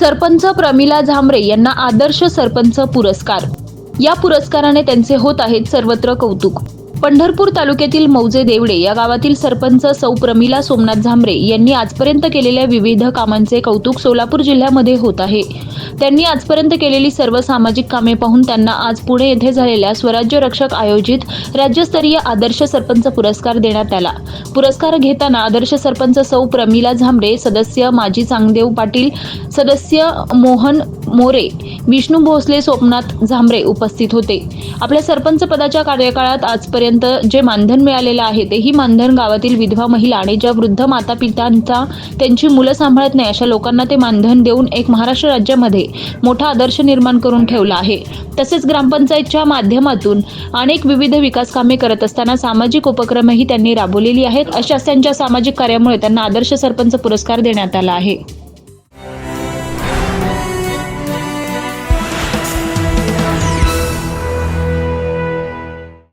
सरपंच प्रमिला झांबरे यांना आदर्श सरपंच पुरस्कार. या पुरस्काराने त्यांचे होत आहेत सर्वत्र कौतुक. पंढरपूर तालुक्यातील मौजे देवडे या गावातील सरपंच सौ प्रमिला सोमनाथ झांबरे यांनी आजपर्यंत केलेल्या विविध कामांचे कौतुक सोलापूर जिल्ह्यामध्ये होत आहे. त्यांनी आजपर्यंत केलेली सर्व सामाजिक कामे पाहून त्यांना आज पुणे येथे झालेल्या स्वराज्य रक्षक आयोजित राज्यस्तरीय आदर्श सरपंच पुरस्कार देण्यात आला. पुरस्कार घेताना आदर्श सरपंच सौ प्रमिला झांबरे सदस्य माजी चांगदेव पाटील सदस्य मोहन मोरे विष्णू भोसले सोमनाथ झांबरे उपस्थित होते. आपल्या सरपंच पदाच्या कार्यकाळात आजपर्यंत जे मानधन मिळालेलं आहे तेही मानधन गावातील विधवा महिला आणि ज्या वृद्ध माता पितांचा त्यांची मुलं सांभाळत नाही अशा लोकांना ते मानधन देऊन एक महाराष्ट्र राज्यामध्ये मोठा आदर्श निर्माण करून ठेवला आहे. तसेच ग्रामपंचायतच्या माध्यमातून अनेक विविध विकास कामे करत असताना सामाजिक उपक्रमही त्यांनी राबवलेली आहेत. अशाच त्यांच्या सामाजिक कार्यामुळे त्यांना आदर्श सरपंच पुरस्कार देण्यात आला आहे.